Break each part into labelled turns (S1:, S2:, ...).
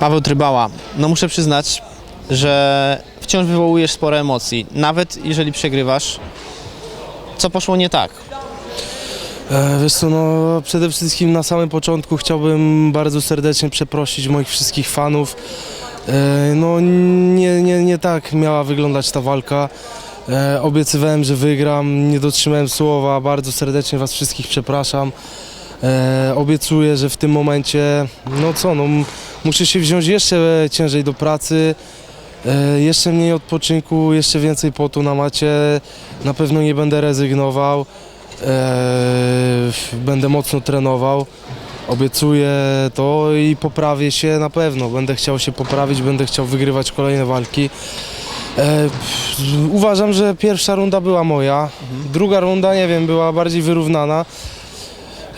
S1: Paweł Trybała, no muszę przyznać, że wciąż wywołujesz sporo emocji, nawet jeżeli przegrywasz. Co poszło nie tak?
S2: E, Wiesz co, no przede wszystkim na samym początku chciałbym bardzo serdecznie przeprosić moich wszystkich fanów. E, No nie, nie, nie tak miała wyglądać ta walka. E, Obiecywałem, że wygram, nie dotrzymałem słowa, bardzo serdecznie Was wszystkich przepraszam. Obiecuję, że w tym momencie, no co, no muszę się wziąć jeszcze ciężej do pracy. E, Jeszcze mniej odpoczynku, jeszcze więcej potu na macie. Na pewno nie będę rezygnował. Eee, będę mocno trenował. Obiecuję to i poprawię się na pewno. Będę chciał się poprawić, będę chciał wygrywać kolejne walki. Pff, uważam, że pierwsza runda była moja. Druga runda, nie wiem, była bardziej wyrównana.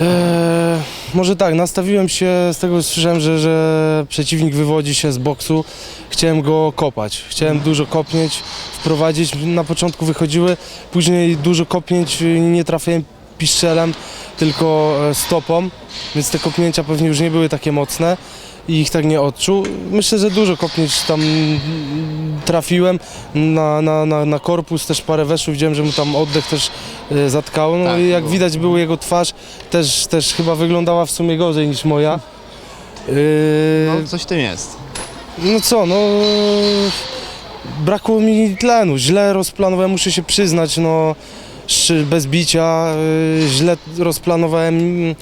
S2: Eee, może tak, nastawiłem się, z tego słyszałem, że, że przeciwnik wywodzi się z boksu. Chciałem go kopać, chciałem dużo kopnięć, wprowadzić. Na początku wychodziły, później dużo kopnięć nie trafiłem piszczelem, tylko e, stopą, więc te kopnięcia pewnie już nie były takie mocne i ich tak nie odczuł. Myślę, że dużo kopnięć tam trafiłem na, na, na, na korpus, też parę weszło, widziałem, że mu tam oddech też zatkało. No
S1: Tak,
S2: i jak
S1: było.
S2: widać było jego twarz, też, też chyba wyglądała w sumie gorzej niż moja. Yy,
S1: No, coś w tym jest.
S2: no co, no brakło mi tlenu, źle rozplanowałem, muszę się przyznać, no bez bicia, y, źle rozplanowałem,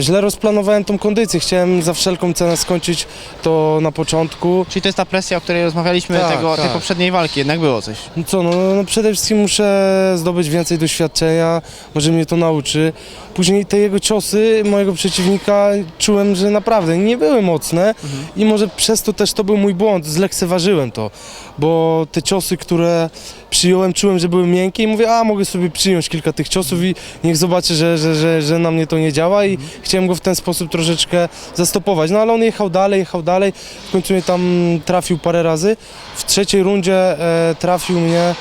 S2: źle rozplanowałem tą kondycję, chciałem za wszelką cenę skończyć to na początku.
S1: Czyli to jest ta presja, o której rozmawialiśmy
S2: Tak,
S1: tego, tej
S2: tak.
S1: poprzedniej walki, jednak było coś.
S2: No co, no, no przede wszystkim muszę zdobyć więcej doświadczenia, może mnie to nauczy. Później te jego ciosy mojego przeciwnika czułem, że naprawdę nie były mocne i może przez to też to był mój błąd, zlekceważyłem to, bo te ciosy, które przyjąłem, czułem, że były miękkie i mówię, a mogę sobie przyjąć kilka tych ciosów i niech zobaczy, że, że, że, że na mnie to nie działa i chciałem go w ten sposób troszeczkę zastopować. No ale on jechał dalej, jechał dalej, w końcu mnie tam trafił parę razy. W trzeciej rundzie e, trafił mnie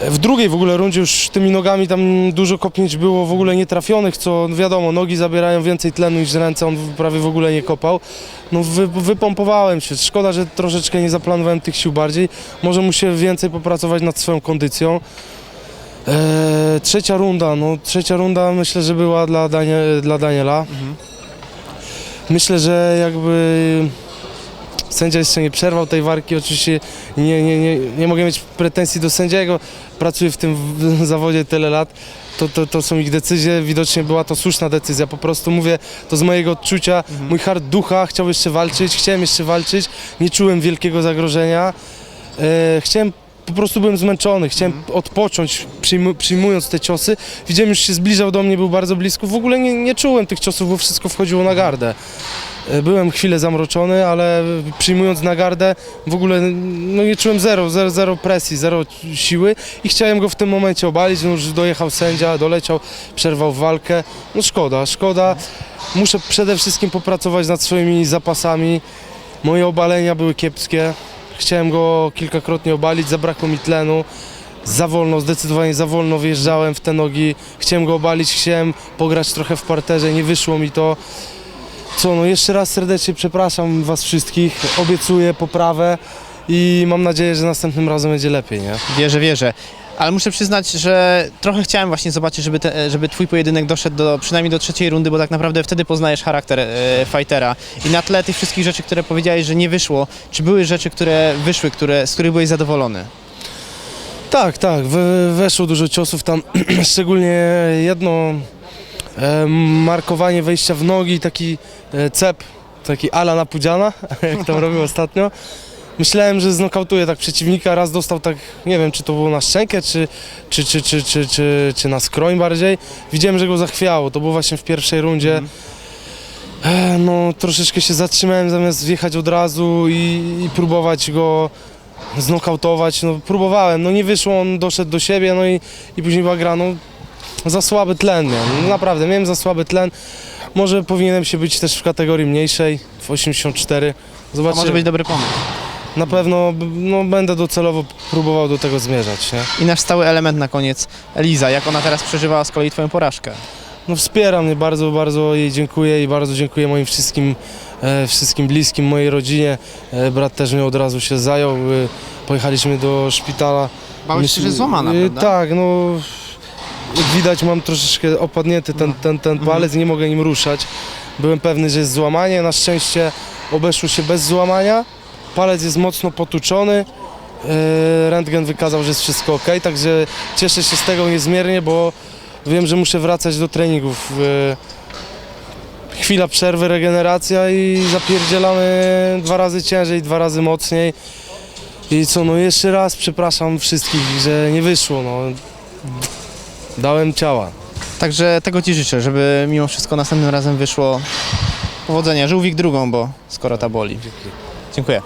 S2: w drugiej w ogóle rundzie już tymi nogami tam dużo kopnięć było w ogóle nietrafionych, co wiadomo, nogi zabierają więcej tlenu niż ręce, on prawie w ogóle nie kopał. No wy, wypompowałem się, szkoda, że troszeczkę nie zaplanowałem tych sił bardziej, może muszę więcej popracować nad swoją kondycją. Eee, trzecia runda, no trzecia runda myślę, że była dla, Danie, dla Daniela. Myślę, że jakby sędzia jeszcze nie przerwał tej walki, oczywiście nie, nie, nie, nie mogę mieć pretensji do sędziego, pracuję w tym zawodzie tyle lat, to, to, to są ich decyzje, widocznie była to słuszna decyzja, po prostu mówię to z mojego odczucia, mój hart ducha chciał jeszcze walczyć, chciałem jeszcze walczyć, nie czułem wielkiego zagrożenia, e, chciałem po prostu byłem zmęczony, chciałem odpocząć przyjmu, przyjmując te ciosy. Widziałem, już się zbliżał do mnie, był bardzo blisko. W ogóle nie, nie czułem tych ciosów, bo wszystko wchodziło na gardę. E, Byłem chwilę zamroczony, ale przyjmując na gardę w ogóle no nie czułem zero, zero, zero presji, zero siły i chciałem go w tym momencie obalić. No już dojechał sędzia, doleciał, przerwał walkę. No szkoda, szkoda. Muszę przede wszystkim popracować nad swoimi zapasami. Moje obalenia były kiepskie. Chciałem go kilkakrotnie obalić, zabrakło mi tlenu. Za wolno, zdecydowanie za wolno wjeżdżałem w te nogi. Chciałem go obalić, chciałem pograć trochę w parterze, nie wyszło mi to. Co, no jeszcze raz serdecznie przepraszam Was wszystkich. Obiecuję poprawę i mam nadzieję, że następnym razem będzie lepiej, nie?
S1: Wierzę, wierzę. Ale muszę przyznać, że trochę chciałem właśnie zobaczyć, żeby, te, żeby twój pojedynek doszedł do, przynajmniej do trzeciej rundy, bo tak naprawdę wtedy poznajesz charakter e, fightera. I na tle tych wszystkich rzeczy, które powiedziałeś, że nie wyszło, czy były rzeczy, które wyszły, które, z których byłeś zadowolony?
S2: Tak, tak, we, weszło dużo ciosów tam, szczególnie jedno e, markowanie wejścia w nogi, taki e, cep, taki ala na pudziana, jak tam robił ostatnio. Myślałem, że znokautuje tak przeciwnika, raz dostał tak, nie wiem, czy to było na szczękę, czy, czy, czy, czy, czy, czy, czy na skroń bardziej. Widziałem, że go zachwiało, to było właśnie w pierwszej rundzie. E, no, troszeczkę się zatrzymałem zamiast wjechać od razu i, i próbować go znokautować. No, próbowałem, no nie wyszło, on doszedł do siebie, no i, i później była gra, no za słaby tlen miałem, no, naprawdę, miałem za słaby tlen. Może powinienem się być też w kategorii mniejszej, w 84.
S1: To
S2: Zobaczymy.
S1: może być dobry pomysł.
S2: Na pewno no, będę docelowo próbował do tego zmierzać, nie?
S1: I nasz stały element na koniec, Eliza, jak ona teraz przeżywała z kolei twoją porażkę?
S2: no wspiera mnie bardzo, bardzo jej dziękuję i bardzo dziękuję moim wszystkim, e, wszystkim bliskim, mojej rodzinie. E, brat też mnie od razu się zajął, e, pojechaliśmy do szpitala.
S1: Bałeś się, że złamana,
S2: E,
S1: prawda?
S2: Tak, no jak widać mam troszeczkę opadnięty ten, ten, ten
S1: Mhm.
S2: palec, nie mogę nim ruszać. Byłem pewny, że jest złamanie, na szczęście obeszło się bez złamania. Palec jest mocno potuczony. E, Rentgen wykazał, że jest wszystko ok, także cieszę się z tego niezmiernie, bo wiem, że muszę wracać do treningów. E, Chwila przerwy, regeneracja i zapierdzielamy dwa razy ciężej, dwa razy mocniej. I co, no jeszcze raz przepraszam wszystkich, że nie wyszło, no. Dałem ciała.
S1: Także tego Ci życzę, żeby mimo wszystko następnym razem wyszło powodzenia. Żółwik drugą, bo skoro ta boli. Dziękuję.